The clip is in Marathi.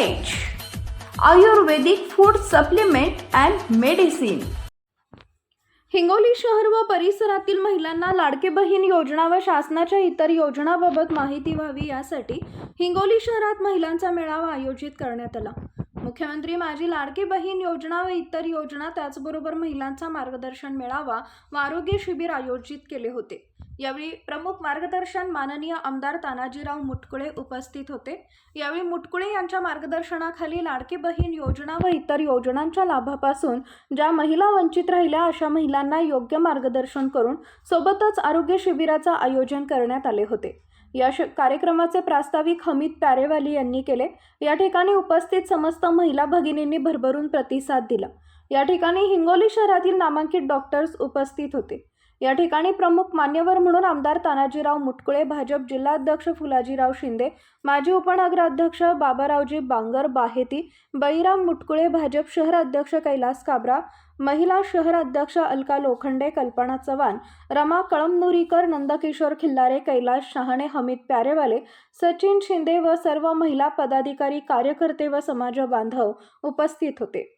Ayurvedic food supplement and medicine Hingoli शहर व परिसरातील महिलांना लाडके बहीण योजना व शासनाच्या इतर योजनाबाबत माहिती व्हावी यासाठी हिंगोली शहरात महिलांचा मेळावा आयोजित करण्यात आला. मुख्यमंत्री माझी लाडकी बहीण योजना व इतर योजना त्याचबरोबर महिलांचा मार्गदर्शन मेळावा व आरोग्य शिबिर आयोजित केले होते. यावेळी प्रमुख मार्गदर्शन माननीय आमदार तानाजीराव मुटकुळे उपस्थित होते. यावेळी मुटकुळे यांच्या मार्गदर्शनाखाली लाडकी बहीण योजना व इतर योजनांच्या लाभापासून ज्या महिला वंचित राहिल्या अशा महिलांना योग्य मार्गदर्शन करून सोबतच आरोग्य शिबिराचं आयोजन करण्यात आले होते. या श कार्यक्रमाचे प्रास्ताविक हमीद प्यारेवाली यांनी केले. या ठिकाणी उपस्थित समस्त महिला भगिनींनी भरभरून प्रतिसाद दिला. या ठिकाणी हिंगोली शहरातील नामांकित डॉक्टर्स उपस्थित होते. या ठिकाणी प्रमुख मान्यवर म्हणून आमदार तानाजीराव मुटकुळे भाजप जिल्हाध्यक्ष फुलाजीराव शिंदे माजी उपनगराध्यक्ष बाबारावजी बांगर बाहेती बळीराम मुटकुळे भाजप शहर अध्यक्ष कैलास काबरा महिला शहर अध्यक्ष अलका लोखंडे कल्पना चव्हाण रमा कळमनुरीकर नंदकिशोर खिल्लारे कैलास शहाणे हमीद प्यारेवाले सचिन शिंदे व सर्व महिला पदाधिकारी कार्यकर्ते व समाज बांधव उपस्थित होते.